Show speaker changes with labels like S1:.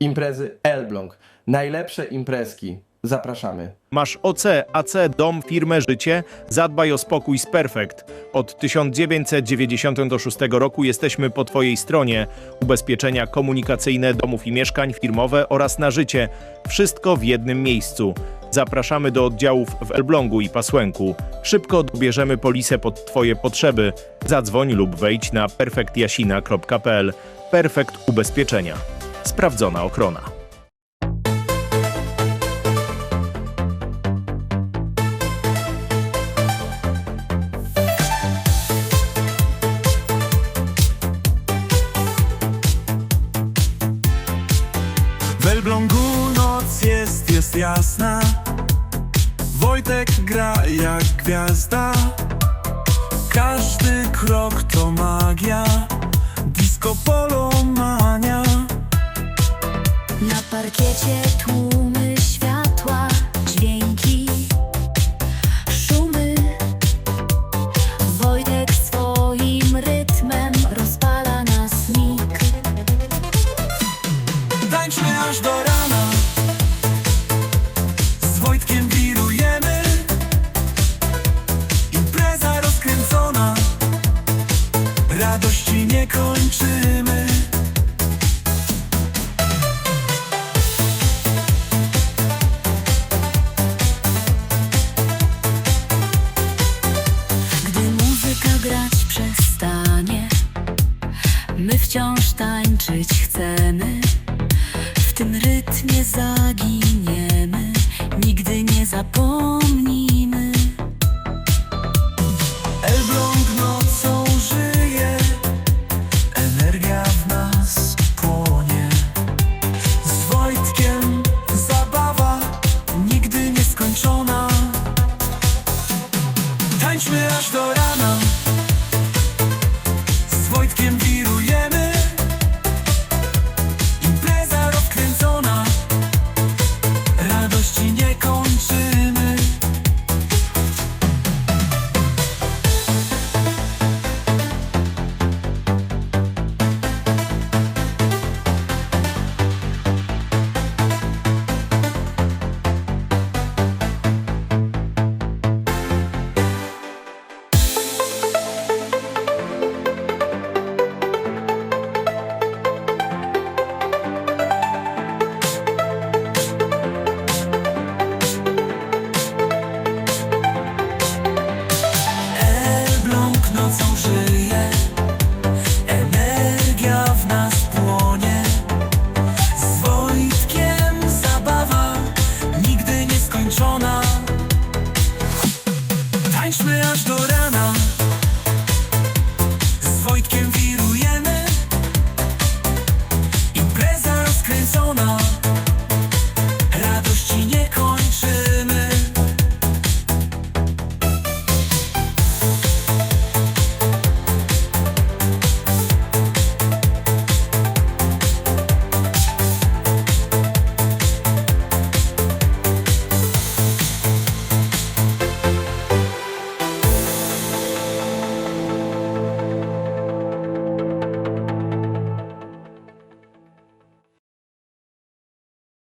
S1: imprezy Elbląg. Najlepsze imprezki. Zapraszamy.
S2: Masz OC, AC, dom, firmę, życie? Zadbaj o spokój z Perfekt. Od 1996 roku jesteśmy po Twojej stronie. Ubezpieczenia komunikacyjne domów i mieszkań, firmowe oraz na życie. Wszystko w jednym miejscu. Zapraszamy do oddziałów w Elblągu i Pasłęku. Szybko dobierzemy polisę pod Twoje potrzeby. Zadzwoń lub wejdź na perfektjasina.pl. Perfekt Ubezpieczenia. Sprawdzona ochrona.
S3: W Elblągu noc jest, jest jasna. Wojtek gra jak gwiazda. Każdy krok to magia. Disco polo Na
S4: parkiecie tłumy światła, dźwięki, szumy. Wojtek swoim rytmem rozpala nas mig.
S3: Tańczmy aż do rana Z Wojtkiem wirujemy Impreza rozkręcona Radości nie kończymy
S4: wciąż tańczyć chcemy. W tym rytmie zaginiemy Nigdy nie zapomnimy.
S3: Elbląg nocą żyje Energia w nas płonie. Z Wojtkiem zabawa Nigdy nie skończona Tańczmy aż do rana. Z Wojtkiem